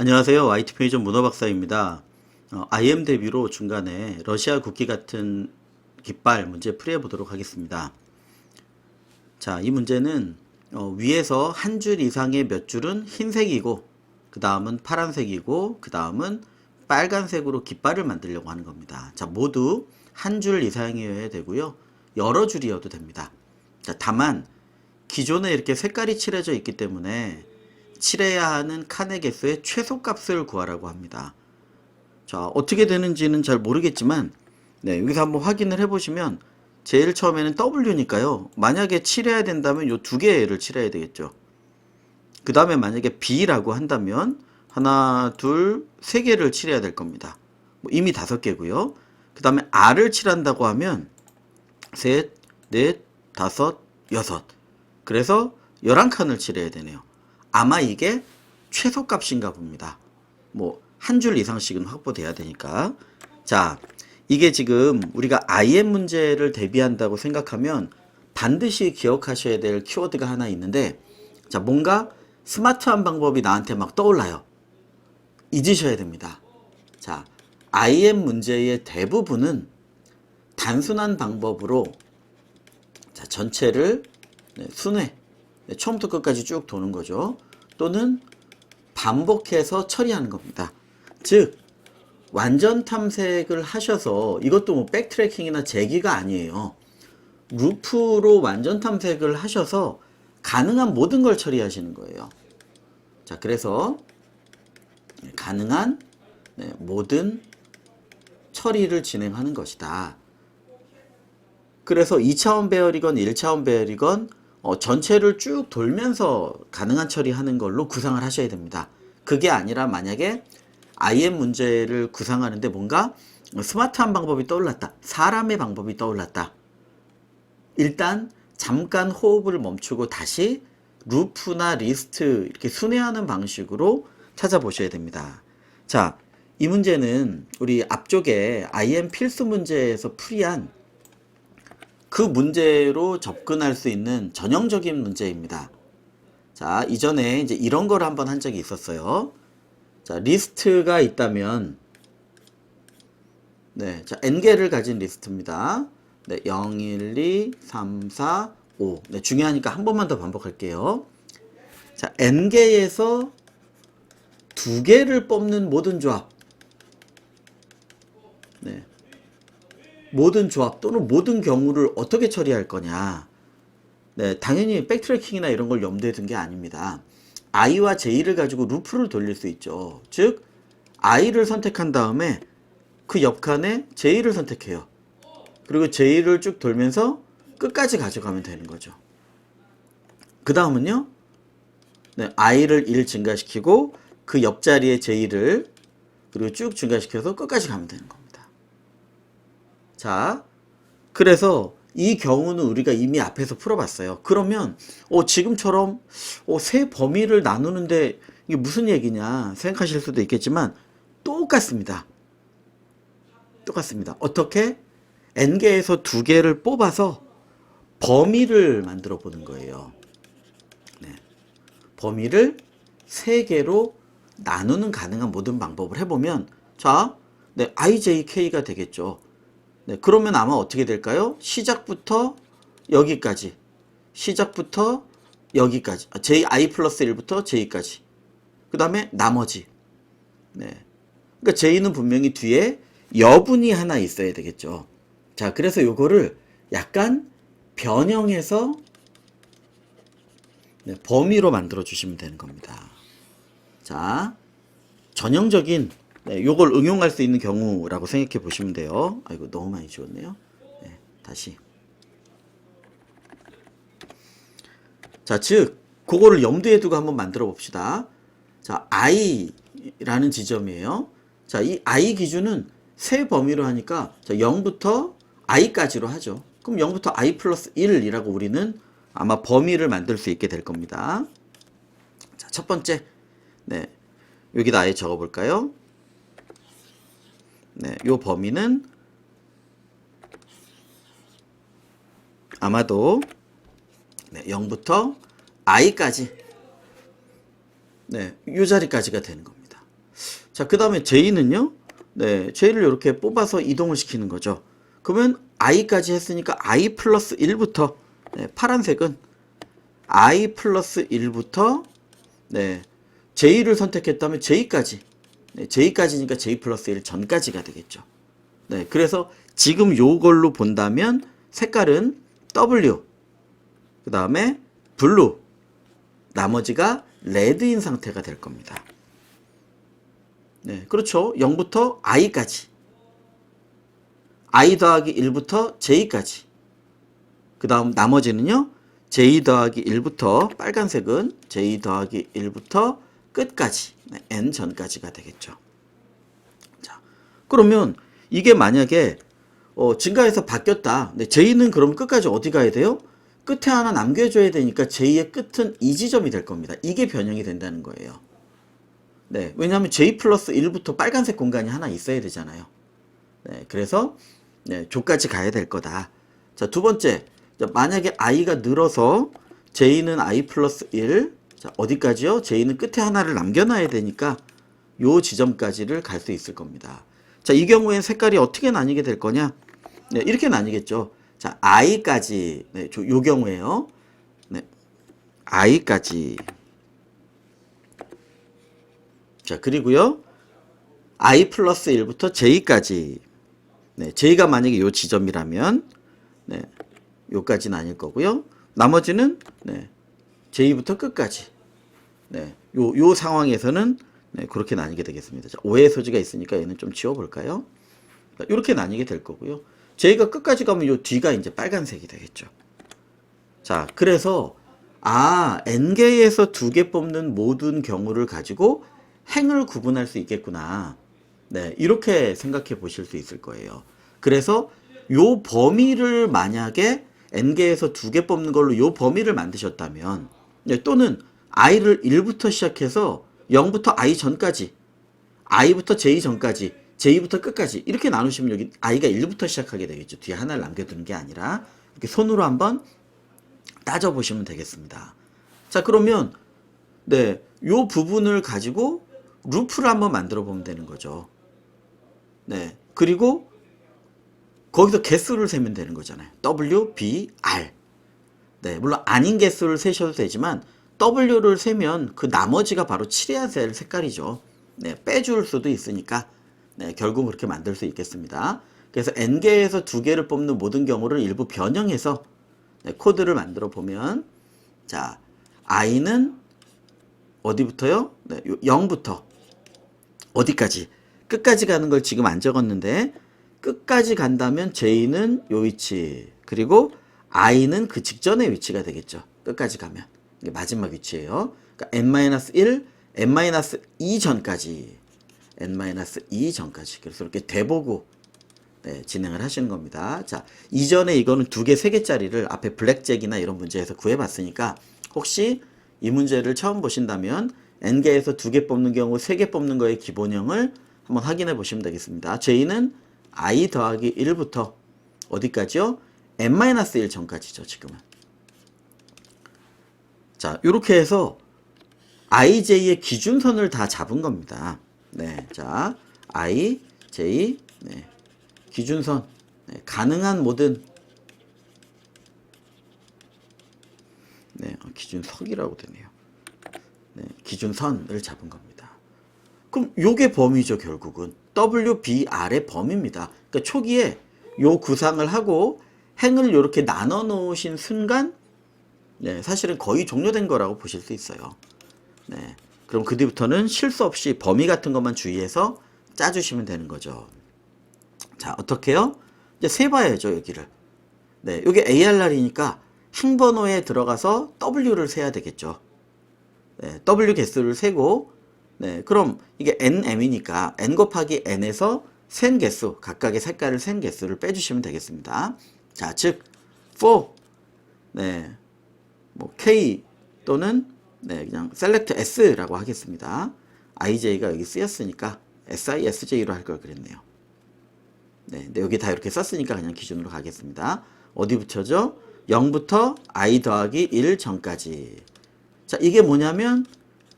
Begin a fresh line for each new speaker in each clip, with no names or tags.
안녕하세요. IT 편의점 문어 박사입니다. 어, IM 대비로 중간에 러시아 국기 같은 깃발 문제 풀이해 보도록 하겠습니다. 자, 이 문제는 어, 위에서 한 줄 이상의 몇 줄은 흰색이고 그 다음은 파란색이고 그 다음은 빨간색으로 깃발을 만들려고 하는 겁니다. 자, 모두 한 줄 이상이어야 되고요. 여러 줄이어도 됩니다. 자, 다만 기존에 이렇게 색깔이 칠해져 있기 때문에 칠해야 하는 칸의 개수의 최소값을 구하라고 합니다. 자, 어떻게 되는지는 잘 모르겠지만, 네, 여기서 한번 확인을 해보시면, 제일 처음에는 W니까요. 만약에 칠해야 된다면 요두 개를 칠해야 되겠죠. 그 다음에 만약에 B라고 한다면, 하나, 둘, 세 개를 칠해야 될 겁니다. 뭐 이미 다섯 개고요. 그 다음에 R을 칠한다고 하면, 셋, 넷, 다섯, 여섯. 그래서 11칸을 칠해야 되네요. 아마 이게 최소값인가 봅니다. 뭐, 한 줄 이상씩은 확보돼야 되니까. 자, 이게 지금 우리가 IM 문제를 대비한다고 생각하면 반드시 기억하셔야 될 키워드가 하나 있는데, 자, 뭔가 스마트한 방법이 나한테 막 떠올라요. 잊으셔야 됩니다. 자, IM 문제의 대부분은 단순한 방법으로 자, 전체를 네, 순회, 네, 처음부터 끝까지 쭉 도는 거죠. 또는 반복해서 처리하는 겁니다. 즉, 완전 탐색을 하셔서 이것도 뭐 백트래킹이나 재기가 아니에요. 루프로 완전 탐색을 하셔서 가능한 모든 걸 처리하시는 거예요. 자, 그래서 가능한 네, 모든 처리를 진행하는 것이다. 그래서 2차원 배열이건 1차원 배열이건 어, 전체를 쭉 돌면서 가능한 처리하는 걸로 구상을 하셔야 됩니다. 그게 아니라 만약에 IM 문제를 구상하는데 뭔가 스마트한 방법이 떠올랐다. 사람의 방법이 떠올랐다. 일단 잠깐 호흡을 멈추고 다시 루프나 리스트 이렇게 순회하는 방식으로 찾아보셔야 됩니다. 자, 이 문제는 우리 앞쪽에 IM 필수 문제에서 풀이한 그 문제로 접근할 수 있는 전형적인 문제입니다. 자, 이전에 이제 이런 걸 한번 한 적이 있었어요. 자, 리스트가 있다면, 네, 자, n개를 가진 리스트입니다. 네, 0, 1, 2, 3, 4, 5. 네, 중요하니까 한 번만 더 반복할게요. 자, n개에서 두 개를 뽑는 모든 조합. 네. 모든 조합 또는 모든 경우를 어떻게 처리할 거냐. 네, 당연히 백트래킹이나 이런 걸 염두에 둔 게 아닙니다. i와 j를 가지고 루프를 돌릴 수 있죠. 즉, i를 선택한 다음에 그 옆칸에 j를 선택해요. 그리고 j를 쭉 돌면서 끝까지 가져가면 되는 거죠. 그 다음은요, 네, i를 1 증가시키고 그 옆자리에 j를 그리고 쭉 증가시켜서 끝까지 가면 되는 겁니다. 자, 그래서 이 경우는 우리가 이미 앞에서 풀어봤어요. 그러면 어, 지금처럼 어, 세 범위를 나누는데 이게 무슨 얘기냐 생각하실 수도 있겠지만 똑같습니다. 똑같습니다. 어떻게? n개에서 두 개를 뽑아서 범위를 만들어 보는 거예요. 네. 범위를 세 개로 나누는 가능한 모든 방법을 해보면 자, 네, ijk가 되겠죠. 네, 그러면 아마 어떻게 될까요? 시작부터 여기까지. 시작부터 여기까지. 아, j i 플러스 1부터 j까지. 그 다음에 나머지. 네. 그러니까 j는 분명히 뒤에 여분이 하나 있어야 되겠죠. 자, 그래서 요거를 약간 변형해서 네, 범위로 만들어 주시면 되는 겁니다. 자, 전형적인 네, 요걸 응용할 수 있는 경우라고 생각해 보시면 돼요. 아이고 너무 많이 지웠네요. 네, 다시. 자, 즉 그거를 염두에 두고 한번 만들어 봅시다. 자, i라는 지점이에요. 자, 이 i 기준은 세 범위로 하니까 자, 0부터 i까지로 하죠. 그럼 0부터 i 플러스 1이라고 우리는 아마 범위를 만들 수 있게 될 겁니다. 자, 첫 번째. 네. 여기다 아예 적어 볼까요? 네, 요 범위는 아마도 네, 0부터 i까지 네, 요 자리까지가 되는 겁니다. 자, 그 다음에 J는요, 네, J를 이렇게 뽑아서 이동을 시키는 거죠. 그러면 I까지 했으니까 I 플러스 1부터, 네, 파란색은 I 플러스 1부터, 네, J를 선택했다면 J까지, 네, J까지니까 J 플러스 1 전까지가 되겠죠. 네, 그래서 지금 요걸로 본다면 색깔은 W, 그 다음에 블루, 나머지가 레드인 상태가 될 겁니다. 네, 그렇죠. 0부터 i까지. i 더하기 1부터 j까지. 그 다음 나머지는요. j 더하기 1부터 빨간색은 j 더하기 1부터 끝까지. 네, n 전까지가 되겠죠. 자, 그러면 이게 만약에 어, 증가해서 바뀌었다. 네, j는 그럼 끝까지 어디 가야 돼요? 끝에 하나 남겨줘야 되니까 j의 끝은 이 지점이 될 겁니다. 이게 변형이 된다는 거예요. 네, 왜냐하면 j 플러스 1부터 빨간색 공간이 하나 있어야 되잖아요. 네, 그래서 네, 조까지 가야 될 거다. 자, 두 번째, 자, 만약에 i가 늘어서 j는 i 플러스 1, 자, 어디까지요? j는 끝에 하나를 남겨놔야 되니까 요 지점까지를 갈 수 있을 겁니다. 자, 이 경우엔 색깔이 어떻게 나뉘게 될 거냐? 네, 이렇게 나뉘겠죠. 자, i까지, 네, 저- 요 경우에요. 네, i까지. 자, 그리고요. i 플러스 1부터 j까지. 네, j가 만약에 요 지점이라면, 네, 요까지는 아닐 거고요. 나머지는, 네, j부터 끝까지. 네, 요, 요 상황에서는, 네, 그렇게 나뉘게 되겠습니다. 자, 오해 소지가 있으니까 얘는 좀 지워볼까요? 이렇게 나뉘게 될 거고요. j가 끝까지 가면 요 뒤가 이제 빨간색이 되겠죠. 자, 그래서 아, n개에서 두 개 뽑는 모든 경우를 가지고 행을 구분할 수 있겠구나. 네, 이렇게 생각해 보실 수 있을 거예요. 그래서 요 범위를 만약에 n개에서 두 개 뽑는 걸로 요 범위를 만드셨다면 네, 또는 i를 1부터 시작해서 0부터 i 전까지 i부터 j 전까지 j부터 끝까지 이렇게 나누시면 여기 i가 1부터 시작하게 되겠죠. 뒤에 하나를 남겨두는 게 아니라 이렇게 손으로 한번 따져보시면 되겠습니다. 자 그러면 네, 요 부분을 가지고 루프를 한번 만들어 보면 되는 거죠. 네, 그리고 거기서 개수를 세면 되는 거잖아요. W, B, R. 네, 물론 아닌 개수를 세셔도 되지만 W를 세면 그 나머지가 바로 칠해야 될 색깔이죠. 네, 빼줄 수도 있으니까 네, 결국 그렇게 만들 수 있겠습니다. 그래서 n개에서 두 개를 뽑는 모든 경우를 일부 변형해서 네, 코드를 만들어 보면 자, i는 어디부터요? 네, 0부터 어디까지? 끝까지 가는 걸 지금 안 적었는데 끝까지 간다면 j는 요 위치 그리고 i는 그 직전의 위치가 되겠죠. 끝까지 가면 이게 마지막 위치예요. 그러니까 n-1, n-2 전까지 n-2 전까지 그래서 이렇게 대보고 네, 진행을 하시는 겁니다. 자, 이전에 이거는 두 개, 세 개짜리를 앞에 블랙잭이나 이런 문제에서 구해봤으니까 혹시 이 문제를 처음 보신다면 n개에서 두 개 뽑는 경우 세 개 뽑는 거의 기본형을 한번 확인해 보시면 되겠습니다. j는 i 더하기 1부터 어디까지요? N-1 전까지죠, 지금은. 자, 이렇게 해서 ij의 기준선을 다 잡은 겁니다. 네, 자, i, j, 네, 기준선, 네, 가능한 모든 네, 어, 기준석이라고 되네요. 네, 기준선을 잡은 겁니다. 그럼 요게 범위죠, 결국은. WBR의 범위입니다. 그러니까 초기에 요 구상을 하고 행을 이렇게 나눠 놓으신 순간 네, 사실은 거의 종료된 거라고 보실 수 있어요. 네. 그럼 그 뒤부터는 실수 없이 범위 같은 것만 주의해서 짜주시면 되는 거죠. 자, 어떻게요? 이제 세 봐야죠, 여기를. 네, 여기 ARR이니까 항번호에 들어가서 W를 세야 되겠죠. 네, W 개수를 세고, 네, 그럼 이게 NM이니까 N 곱하기 N에서 센 개수, 각각의 색깔을 센 개수를 빼주시면 되겠습니다. 자, 즉, 4, 네, 뭐 K 또는 네, 그냥 select S라고 하겠습니다. IJ가 여기 쓰였으니까 SISJ로 할 걸 그랬네요. 네, 근데 여기 다 이렇게 썼으니까 그냥 기준으로 가겠습니다. 어디 붙여줘? 0부터 i 더하기 1 전까지. 자, 이게 뭐냐면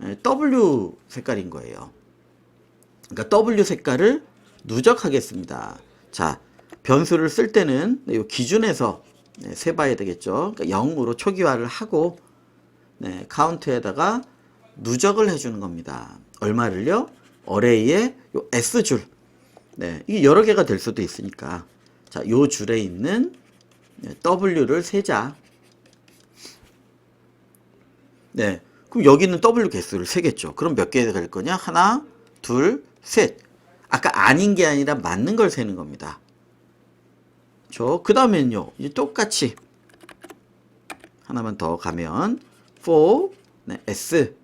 에, W 색깔인 거예요. 그러니까 W 색깔을 누적하겠습니다. 자, 변수를 쓸 때는 이 기준에서 네, 세봐야 되겠죠. 그러니까 0으로 초기화를 하고 네, 카운트에다가 누적을 해주는 겁니다. 얼마를요? 어레이의 요 S줄. 네, 이게 여러 개가 될 수도 있으니까. 자, 요 줄에 있는 네, W를 세자. 네. 그럼 여기는 W 개수를 세겠죠. 그럼 몇 개가 될 거냐? 하나, 둘, 셋. 아까 아닌 게 아니라 맞는 걸 세는 겁니다. 저, 그. 이제 똑같이 하나만 더 가면 for 네, s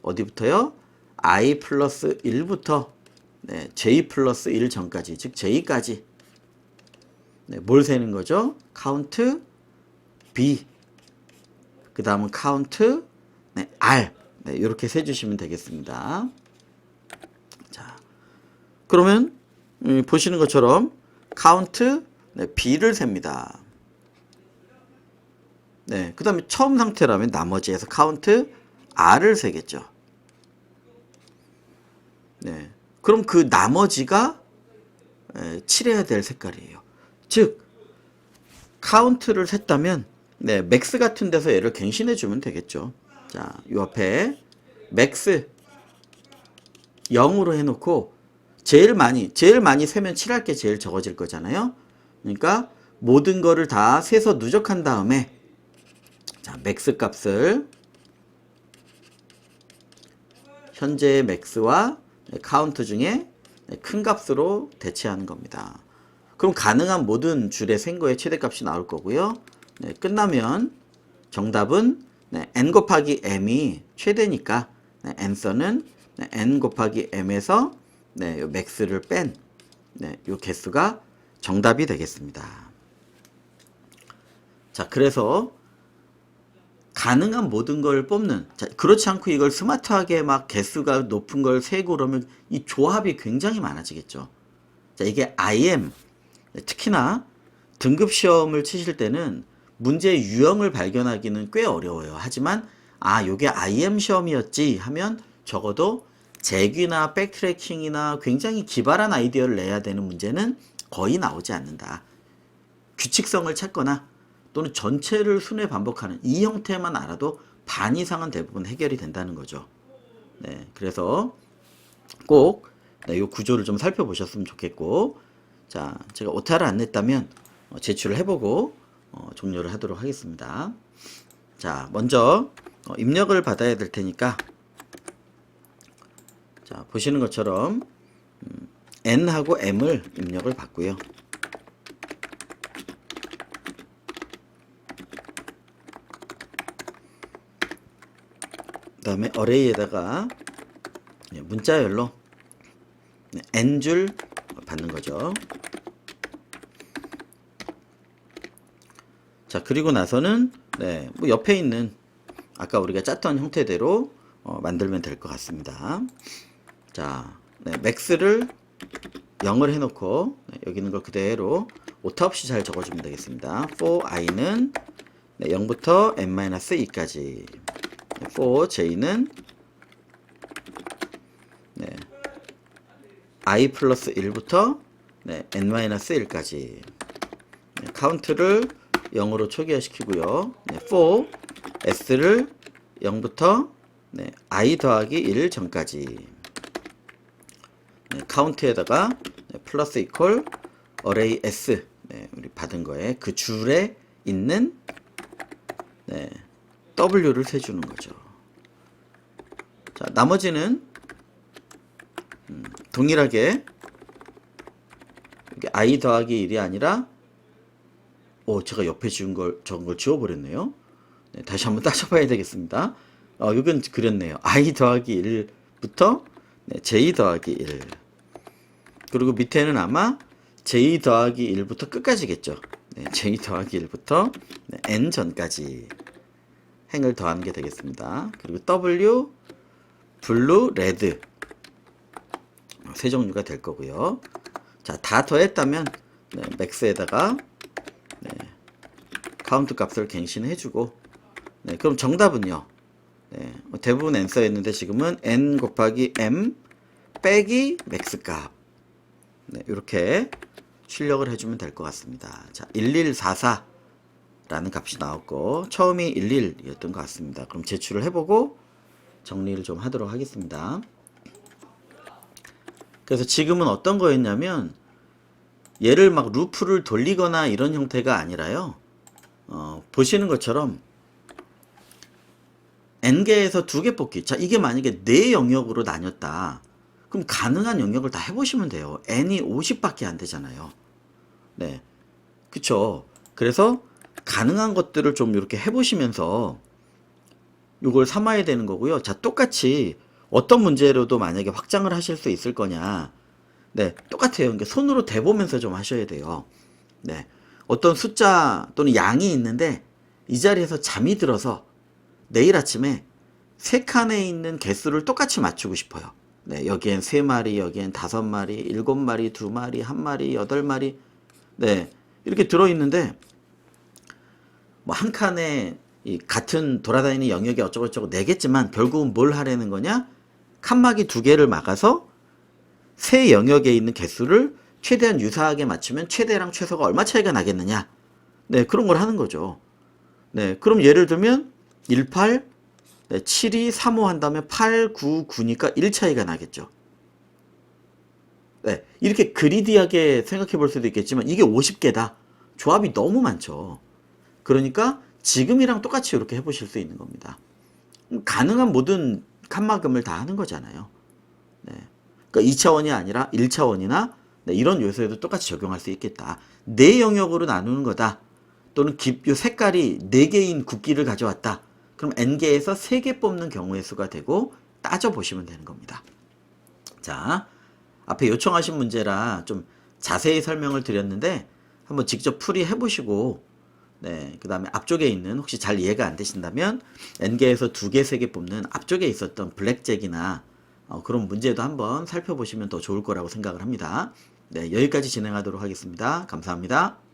어디부터요? i 플러스 1부터 네, j 플러스 1 전까지 즉 j까지 네, 뭘 세는 거죠? count b 그 다음은 count 네, r 네, 이렇게 세주시면 되겠습니다. 자, 그러면 음, 보시는 것처럼 count 네, b를 셉니다. 네, 그 다음에 처음 상태라면 나머지에서 카운트 R을 세겠죠. 네, 그럼 그 나머지가 에, 칠해야 될 색깔이에요. 즉, 카운트를 셌다면, 네, 맥스 같은 데서 얘를 갱신해 주면 되겠죠. 자, 요 앞에 맥스 0으로 해놓고, 제일 많이, 제일 많이 세면 칠할 게 제일 적어질 거잖아요. 그러니까 모든 거를 다 세서 누적한 다음에 자, 맥스 값을 현재의 맥스와 카운트 중에 큰 값으로 대체하는 겁니다. 그럼 가능한 모든 줄의 생거의 최대값이 나올 거고요. 네, 끝나면 정답은 네, n 곱하기 m이 최대니까 네, n서는 네, n 곱하기 m에서 네, 요 맥스를 뺀 네, 요 개수가 정답이 되겠습니다. 자, 그래서 가능한 모든 걸 뽑는. 자, 그렇지 않고 이걸 스마트하게 막 개수가 높은 걸 세고 그러면 이 조합이 굉장히 많아지겠죠. 자, 이게 IM. 특히나 등급 시험을 치실 때는 문제의 유형을 발견하기는 꽤 어려워요. 하지만 아, 요게 IM 시험이었지 하면 적어도 재귀나 백트래킹이나 굉장히 기발한 아이디어를 내야 되는 문제는 거의 나오지 않는다. 규칙성을 찾거나 또는 전체를 순회 반복하는 이 형태만 알아도 반 이상은 대부분 해결이 된다는 거죠. 네, 그래서 꼭 네, 이 구조를 좀 살펴보셨으면 좋겠고, 자, 제가 오타를 안 냈다면 어, 제출을 해보고 어, 종료를 하도록 하겠습니다. 자, 먼저 어, 입력을 받아야 될 테니까, 자, 보시는 것처럼 음, n하고 m을 입력을 받고요. 그 다음에 네, 문자열로 네, n줄 받는 거죠. 자 그리고 나서는 네, 뭐 옆에 있는 아까 우리가 짰던 형태대로 어, 만들면 될 것 같습니다. 자 네, 맥스를 0을 해놓고 네, 여기 있는 걸 그대로 오타 없이 잘 적어주면 되겠습니다. for i는 네, 0부터 n-2까지 for j는 네, i 플러스 1부터 네, n-1까지 네, 카운트를 0으로 초기화시키고요. 네, for s를 0부터 네, i 더하기 1 전까지 네, 카운트에다가 네, 플러스 이퀄 어레이 s 네, 우리 받은 거에 그 줄에 있는 네, w를 세주는 거죠. 자, 나머지는 음, 동일하게 i 더하기 1이 아니라 오, 제가 옆에 지운 걸 적은 걸 지워버렸네요. 네, 다시 한번 따져봐야 되겠습니다. 어, 이건 그렸네요. i 더하기 1부터 네, j 더하기 1 그리고 밑에는 아마 j 더하기 1부터 끝까지겠죠. 네, j 더하기 1부터 네, n 전까지 행을 더하는 게 되겠습니다. 그리고 w 블루 레드 세 종류가 될 거고요. 자, 다 더했다면 네, 맥스에다가 네, 카운트 값을 갱신해주고 네, 그럼 정답은요. 네, 대부분 n서였는데 지금은 n 곱하기 m 빼기 맥스 값. 네, 이렇게 출력을 해주면 될 것 같습니다. 자, 1144 라는 값이 나왔고 처음이 11이었던 것 같습니다. 그럼 제출을 해보고 정리를 좀 하도록 하겠습니다. 그래서 지금은 어떤 거였냐면 얘를 막 루프를 돌리거나 이런 형태가 아니라요. 어, 보시는 것처럼 n개에서 두 개 뽑기. 자, 이게 만약에 네 영역으로 나뉘었다. 그럼 가능한 영역을 다 해보시면 돼요. n이 50밖에 안 되잖아요. 네. 그쵸. 그래서 가능한 것들을 좀 이렇게 해보시면서 이걸 삼아야 되는 거고요. 자, 똑같이 어떤 문제로도 만약에 확장을 하실 수 있을 거냐. 네, 똑같아요. 그러니까 손으로 대보면서 좀 하셔야 돼요. 네. 어떤 숫자 또는 양이 있는데 이 자리에서 잠이 들어서 내일 아침에 세 칸에 있는 개수를 똑같이 맞추고 싶어요. 네, 여기엔 세 마리, 여기엔 다섯 마리, 일곱 마리, 두 마리, 한 마리, 여덟 마리. 네, 이렇게 들어있는데 뭐 한 칸에 이 같은 돌아다니는 영역이 어쩌고저쩌고 내겠지만 결국은 뭘 하려는 거냐? 칸막이 두 개를 막아서 세 영역에 있는 개수를 최대한 유사하게 맞추면 최대랑 최소가 얼마 차이가 나겠느냐? 네, 그런 걸 하는 거죠. 네, 그럼 예를 들면 18, 네, 7이 3, 5 한다면 8, 9, 9니까 1 차이가 나겠죠. 네, 이렇게 그리디하게 생각해 볼 수도 있겠지만 이게 50개다. 조합이 너무 많죠. 그러니까 지금이랑 똑같이 이렇게 해보실 수 있는 겁니다. 가능한 모든 칸막음을 다 하는 거잖아요. 네. 그러니까 2차원이 아니라 1차원이나 네, 이런 요소에도 똑같이 적용할 수 있겠다. 네 영역으로 나누는 거다. 또는 기, 요 색깔이 4개인 국기를 가져왔다. 그럼 n개에서 3개 뽑는 경우의 수가 되고 따져보시면 되는 겁니다. 자, 앞에 요청하신 문제라 좀 자세히 설명을 드렸는데 한번 직접 풀이해 보시고 네, 그 다음에 앞쪽에 있는 혹시 잘 이해가 안 되신다면 n개에서 두 개, 세개 뽑는 앞쪽에 있었던 블랙잭이나 어, 그런 문제도 한번 살펴보시면 더 좋을 거라고 생각을 합니다. 네, 여기까지 진행하도록 하겠습니다. 감사합니다.